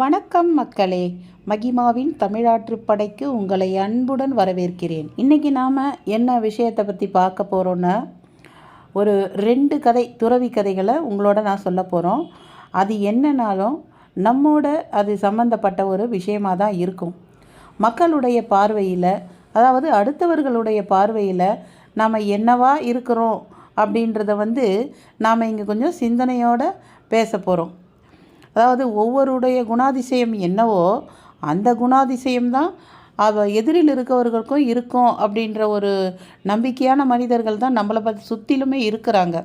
வணக்கம் மக்களே. மகிமாவின் தமிழாற்று படைக்கு உங்களை அன்புடன் வரவேற்கிறேன். இன்றைக்கி நாம் என்ன விஷயத்தை பற்றி பார்க்க போகிறோன்னா ஒரு ரெண்டு கதை துறவி கதைகளை உங்களோட நான் சொல்ல போகிறோம் அது என்னன்னாலும் நம்மோட அது சம்மந்தப்பட்ட ஒரு விஷயமாக தான் இருக்கும். மக்களுடைய பார்வையில் அதாவது அடுத்தவர்களுடைய பார்வையில் நாம் என்னவா இருக்கிறோம் அப்படின்றத வந்து நாம் இங்கே கொஞ்சம் சிந்தனையோடு பேச போகிறோம் அதாவது ஒவ்வொருடைய குணாதிசயம் என்னவோ அந்த குணாதிசயம் தான் அவ எதிரில் இருக்கவர்களுக்கும் இருக்கும் அப்படின்ற ஒரு நம்பிக்கையான மனிதர்கள் தான் நம்மளை பற்றி சுற்றிலுமே இருக்கிறாங்க.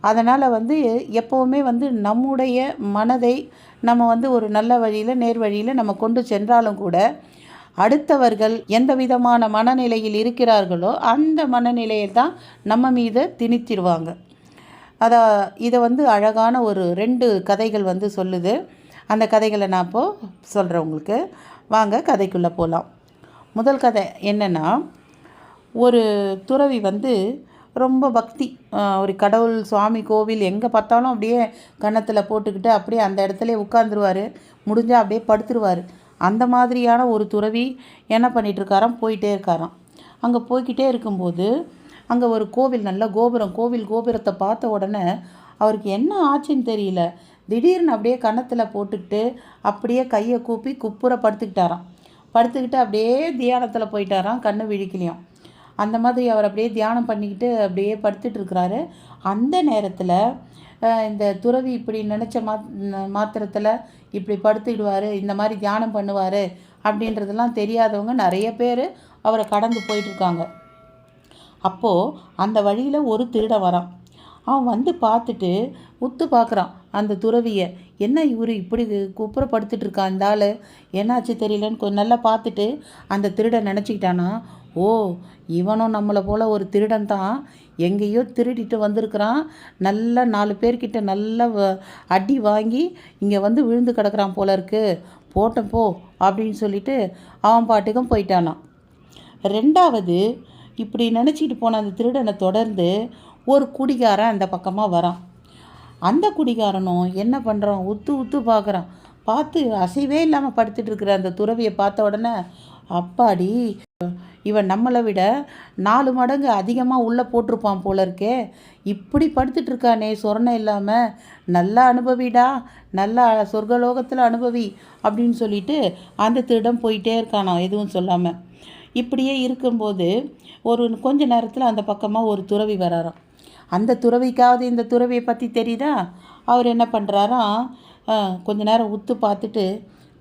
அதனால் வந்து எப்போவுமே வந்து நம்முடைய மனதை நம்ம வந்து ஒரு நல்ல வழியில் நேர் வழியில் நம்ம கொண்டு சென்றாலும் கூட அடுத்தவர்கள் எந்த விதமான மனநிலையில் இருக்கிறார்களோ அந்த மனநிலையை தான் நம்ம மீது திணித்திடுவாங்க அதை இதை வந்து அழகான ஒரு ரெண்டு கதைகள் வந்து சொல்லுது. அந்த கதைகளை நான் இப்போது சொல்கிறேன் உங்களுக்கு. வாங்க கதைக்குள்ளே போகலாம் முதல் கதை என்னென்னா ஒரு துறவி வந்து ரொம்ப பக்தி. ஒரு கடவுள் சுவாமி கோவில் எங்கே பார்த்தாலும் அப்படியே கன்னத்தில் போட்டுக்கிட்டு அப்படியே அந்த இடத்துல உட்காந்துருவார் முடிஞ்சால் அப்படியே படுத்துருவார். அந்த மாதிரியான ஒரு துறவி என்ன பண்ணிகிட்ருக்காராம் போயிட்டே இருக்காராம். அங்கே போய்கிட்டே இருக்கும்போது அங்கே ஒரு கோவில் நல்ல கோபுரம் கோவில் கோபுரத்தை பார்த்த உடனே அவருக்கு என்ன ஆச்சுன்னு தெரியல. திடீர்னு அப்படியே கன்னத்தில் போட்டுக்கிட்டு அப்படியே கையை கூப்பி குப்புற படுத்துக்கிட்டாராம் படுத்துக்கிட்டு அப்படியே தியானத்தில் போயிட்டாராம் கண்ணு விழிக்கலையும். அந்த மாதிரி அவர் அப்படியே தியானம் பண்ணிக்கிட்டு அப்படியே படுத்துட்டு இருக்கிறாரு. அந்த நேரத்தில் இந்த துறவி இப்படி நினச்ச மா மாத்திரத்தில் இப்படி படுத்துக்கிடுவார் இந்த மாதிரி தியானம் பண்ணுவார் அப்படின்றதெல்லாம் தெரியாதவங்க நிறைய பேர் அவரை கடந்து போயிட்டுருக்காங்க அப்போது அந்த வழியில் ஒரு திருடன் வரான். அவன் வந்து பார்த்துட்டு உத்து பார்க்குறான். அந்த துறவியை என்ன இவர் இப்படி குப்புற இருக்கான் இந்த ஆள்? என்னாச்சு தெரியலன்னு கொஞ்சம் நல்லா பார்த்துட்டு அந்த திருடன் நினச்சிக்கிட்டானா ஓ இவனும் நம்மளை போல் ஒரு திருடன் தான். எங்கேயோ திருடிட்டு வந்திருக்கிறான். நல்லா நாலு பேர்கிட்ட நல்ல வ- அடி வாங்கி இங்கே வந்து விழுந்து கிடக்கிறான் போல இருக்கு. போட்டேன் போ அப்படின்னு சொல்லிட்டு அவன் பாட்டுக்கும் போயிட்டானான் ரெண்டாவது இப்படி நினச்சிக்கிட்டு போன அந்த திருடனை தொடர்ந்து ஒரு குடிகாரன் அந்த பக்கமாக வரான். அந்த குடிகாரனும் என்ன பண்ணுறான் உத்து உத்து பார்க்குறான் பார்த்து அசைவே இல்லாமல் படுத்துட்டு இருக்கிற அந்த துறவியை பார்த்த உடனே அப்பாடி இவன் நம்மளை விட நாலு மடங்கு அதிகமாக உள்ளே போட்டிருப்பான் போல இருக்கே. இப்படி படுத்துட்டு இருக்கானே சொரணை இல்லாமல் நல்லா அனுபவிடா நல்லா சொர்க்கலோகத்தில் அனுபவி அப்படின்னு சொல்லிட்டு அந்த திருடம் போயிட்டே இருக்கானாம் எதுவும் சொல்லாமல் இப்படியே இருக்கும்போது ஒரு கொஞ்ச நேரத்தில் அந்த பக்கமாக ஒரு துறவி வராராம். அந்த துறவிக்காவது இந்த துறவியை பற்றி தெரியுதா? அவர் என்ன பண்ணுறாராம் கொஞ்ச நேரம் உத்து பார்த்துட்டு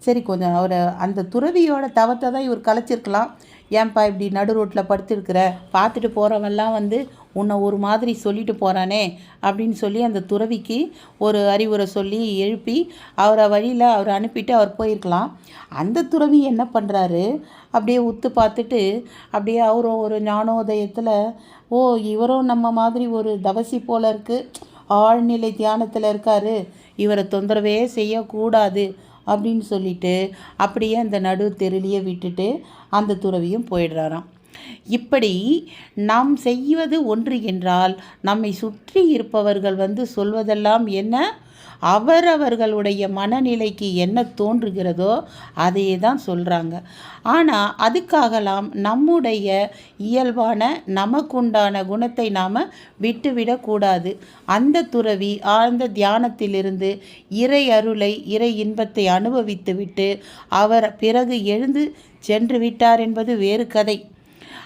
சரி கொஞ்சம் அவர் அந்த துறவியோட தவத்தை தான் இவர் கலைச்சிருக்கலாம். ஏன்பா இப்படி நடு ரோட்டில் படுத்துருக்கிற? பார்த்துட்டு போகிறவெல்லாம் வந்து உன்னை ஒரு மாதிரி சொல்லிட்டு போகிறானே அப்படின்னு சொல்லி அந்த துறவிக்கு ஒரு அறிவுரை சொல்லி எழுப்பி அவரை வழியில் அவர் அனுப்பிட்டு அவர் போயிருக்கலாம். அந்த துறவி என்ன பண்ணுறாரு அப்படியே உத்து பார்த்துட்டு அப்படியே அவரும் ஒரு ஞானோதயத்தில் ஓ இவரும் நம்ம மாதிரி ஒரு தவசி போல இருக்குது ஆழ்நிலை தியானத்தில் இருக்காரு. இவரை தொந்தரவே செய்யக்கூடாது. அப்படின்னு சொல்லிட்டு அப்படியே அந்த நடு தெருளியை விட்டுட்டு அந்த துறவியும் போயிடுறாராம். இப்படி நாம் செய்வது ஒன்று என்றால் நம்மை சுற்றி இருப்பவர்கள் வந்து சொல்வதெல்லாம் என்ன? அவரவர்களுடைய மனநிலைக்கு என்ன தோன்றுகிறதோ அதையே தான் சொல்கிறாங்க ஆனால் அதுக்காகலாம் நம்முடைய இயல்பான நமக்குண்டான குணத்தை நாம் விட்டுவிடக்கூடாது. அந்த துறவி ஆழ்ந்த தியானத்திலிருந்து இறை அருளை இறை இன்பத்தை அனுபவித்துவிட்டு அவர் பிறகு எழுந்து சென்று விட்டார் என்பது வேறு கதை.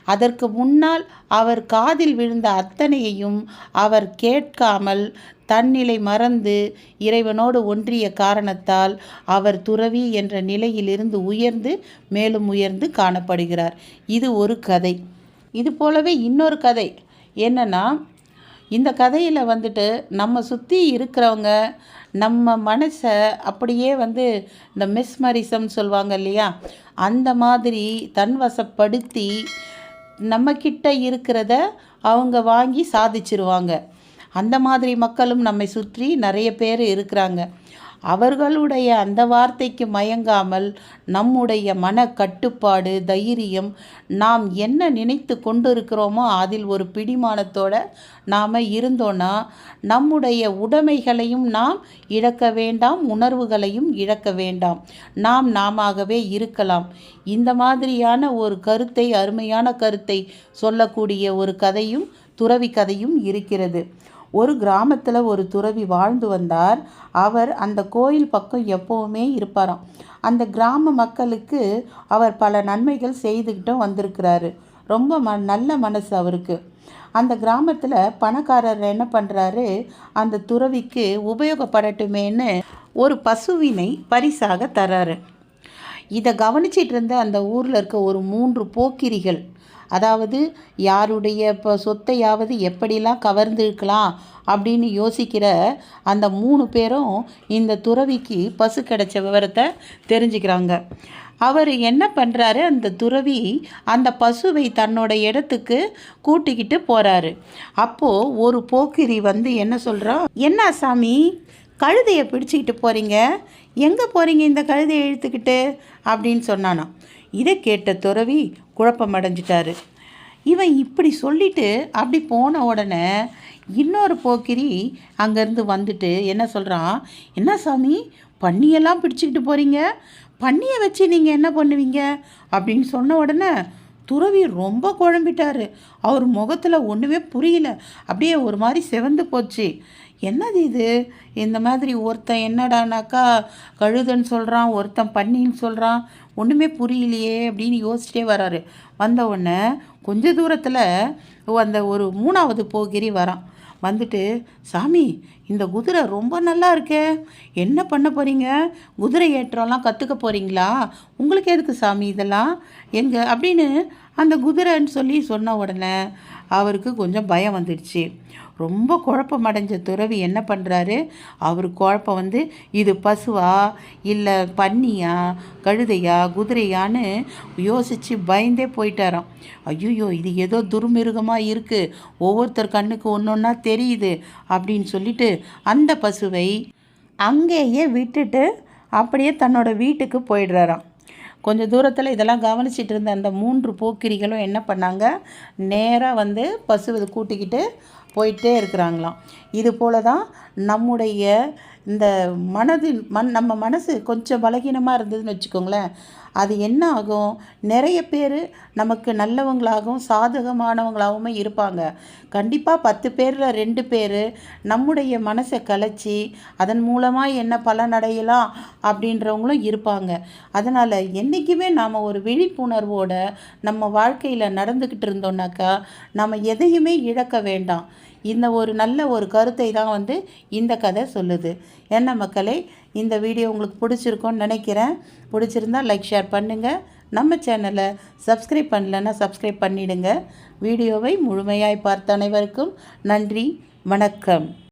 அதற்கு முன்னால் அவர் காதில் விழுந்த அத்தனையையும் அவர் கேட்காமல் தன்னிலை மறந்து இறைவனோடு ஒன்றிய காரணத்தால் அவர் துறவி என்ற நிலையிலிருந்து உயர்ந்து மேலும் உயர்ந்து காணப்படுகிறார். இது ஒரு கதை. இது போலவே இன்னொரு கதை. என்னன்னா இந்த கதையில் வந்துட்டு நம்ம சுற்றி இருக்கிறவங்க நம்ம மனசை அப்படியே வந்து இந்த மிஸ்மரிசம் சொல்லுவாங்க இல்லையா? அந்த மாதிரி தன்வசப்படுத்தி நம்மக்கிட்ட இருக்கிறத அவங்க வாங்கி சாதிச்சிருவாங்க. அந்த மாதிரி மக்களும் நம்மை சுற்றி நிறைய பேர் இருக்கிறாங்க. அவர்களுடைய அந்த வார்த்தைக்கு மயங்காமல் நம்முடைய மன கட்டுப்பாடு தைரியம் நாம் என்ன நினைத்து கொண்டிருக்கிறோமோ அதில் ஒரு பிடிமானத்தோட நாம் இருந்தோன்னா நம்முடைய உடைமைகளையும் நாம் இழக்க வேண்டாம் உணர்வுகளையும் இழக்க வேண்டாம். நாம் நாமாகவே இருக்கலாம். இந்த மாதிரியான ஒரு கருத்தை அருமையான கருத்தை சொல்லக்கூடிய ஒரு கதையும் துறவி கதையும் இருக்கிறது. ஒரு கிராமத்தில் ஒரு துறவி வாழ்ந்து வந்தார். அவர் அந்த கோயில் பக்கம் எப்போவுமே இருப்பாராம். அந்த கிராம மக்களுக்கு அவர் பல நன்மைகள் செய்துக்கிட்டும் வந்திருக்கிறாரு. ரொம்ப ம நல்ல மனசு அவருக்கு. அந்த கிராமத்தில் பணக்காரர் என்ன பண்ணுறாரு அந்த துறவிக்கு உபயோகப்படட்டுமேன்னு ஒரு பசுவினை பரிசாக தராரு. இதை கவனிச்சிட்டு இருந்த அந்த ஊரில் இருக்க ஒரு மூன்று போக்கிரிகள் அதாவது யாருடைய இப்போ சொத்தையாவது எப்படிலாம் கவர்ந்துருக்கலாம் அப்படின்னு யோசிக்கிற அந்த மூணு பேரும் இந்த துறவிக்கு பசு கிடைச்ச விவரத்தை தெரிஞ்சுக்கிறாங்க. அவர் என்ன பண்ணுறாரு அந்த துறவி அந்த பசுவை தன்னோட இடத்துக்கு கூட்டிக்கிட்டு போகிறாரு அப்போது ஒரு போக்கிரி வந்து என்ன சொல்கிறா என்ன சாமி கழுதையை பிடிச்சிக்கிட்டு போகிறீங்க எங்கே போகிறீங்க இந்த கழுதையை இழுத்துக்கிட்டு? அப்படின்னு சொன்னானா இதை கேட்ட துறவி குழப்பமடைஞ்சிட்டாரு. இவன் இப்படி சொல்லிட்டு அப்படி போன உடனே இன்னொரு போக்கிரி அங்கேருந்து வந்துட்டு என்ன சொல்கிறான் என்ன சாமி பன்னியெல்லாம் பிடிச்சிக்கிட்டு போகிறீங்க பன்னியை வச்சு நீங்கள் என்ன பண்ணுவீங்க? அப்படின்னு சொன்ன உடனே துறவி ரொம்ப குழம்பிட்டாரு. அவர் முகத்தில் ஒன்றுமே புரியல. அப்படியே ஒரு மாதிரி செவந்து போச்சு. என்னது இது? இந்த மாதிரி ஒருத்தன் என்னடானாக்கா கழுதன்னு சொல்கிறான் ஒருத்தன் பண்ணின்னு சொல்கிறான் ஒன்றுமே புரியலையே அப்படின்னு யோசிச்சிட்டே வராரு. வந்த உடனே கொஞ்ச தூரத்தில் அந்த ஒரு மூணாவது போகிரி வரான். வந்துட்டு சாமி இந்த குதிரை ரொம்ப நல்லா இருக்கே. என்ன பண்ண போகிறீங்க குதிரை ஏற்றம்லாம் கற்றுக்க போகிறீங்களா உங்களுக்கு எதுக்கு சாமி இதெல்லாம்? எங்கே அப்படின்னு அந்த குதிரைன்னு சொல்லி சொன்ன உடனே அவருக்கு கொஞ்சம் பயம் வந்துடுச்சு. ரொம்ப குழப்பம் அடைஞ்ச துறவி என்ன பண்ணுறாரு அவர் குழப்பம் வந்து இது பசுவா? இல்லை பன்னியா? கழுதையா? குதிரையான்னு யோசித்து பயந்தே போயிட்டாராம். ஐயோ இது ஏதோ துர்மிருகமாக இருக்குது ஒவ்வொருத்தர் கண்ணுக்கு ஒன்று ஒன்றா தெரியுது அப்படின்னு சொல்லிட்டு அந்த பசுவை அங்கேயே விட்டுட்டு அப்படியே தன்னோட வீட்டுக்கு போயிடுறாராம். கொஞ்சம் தூரத்தில் இதெல்லாம் கவனிச்சிட்டு இருந்த அந்த மூன்று போக்கிரிகளும் என்ன பண்ணாங்க? நேராக வந்து பசுவை கூட்டிக்கிட்டு போயிட்டே இருக்கிறாங்களாம். இது போல தான் நம்முடைய இந்த மனதின் மண் நம்ம மனசு கொஞ்சம் பலகீனமாக இருந்ததுன்னு வச்சுக்கோங்களேன் அது என்ன ஆகும்? நிறைய பேர் நமக்கு நல்லவங்களாகவும் சாதகமானவங்களாகவும் இருப்பாங்க. கண்டிப்பாக பத்து பேரில் ரெண்டு பேர் நம்முடைய மனசை கலைச்சி அதன் மூலமாக என்ன பலனடையலாம் அப்படின்றவங்களும் இருப்பாங்க. அதனால் என்றைக்குமே நாம் ஒரு விழிப்புணர்வோடு நம்ம வாழ்க்கையில் நடந்துக்கிட்டு இருந்தோம்னாக்கா நம்ம எதையுமே இழக்க வேண்டாம். இந்த ஒரு நல்ல ஒரு கருத்தை தான் வந்து இந்த கதை சொல்லுது. என்ன மக்களே இந்த வீடியோ உங்களுக்கு பிடிச்சிருக்கோன்னு நினைக்கிறேன். பிடிச்சிருந்தா லைக் ஷேர் பண்ணுங்கள் நம்ம சேனலை சப்ஸ்கிரைப் பண்ணலன்னா சப்ஸ்கிரைப் பண்ணிவிடுங்க வீடியோவை முழுமையாய் பார்த்த அனைவருக்கும் நன்றி வணக்கம்.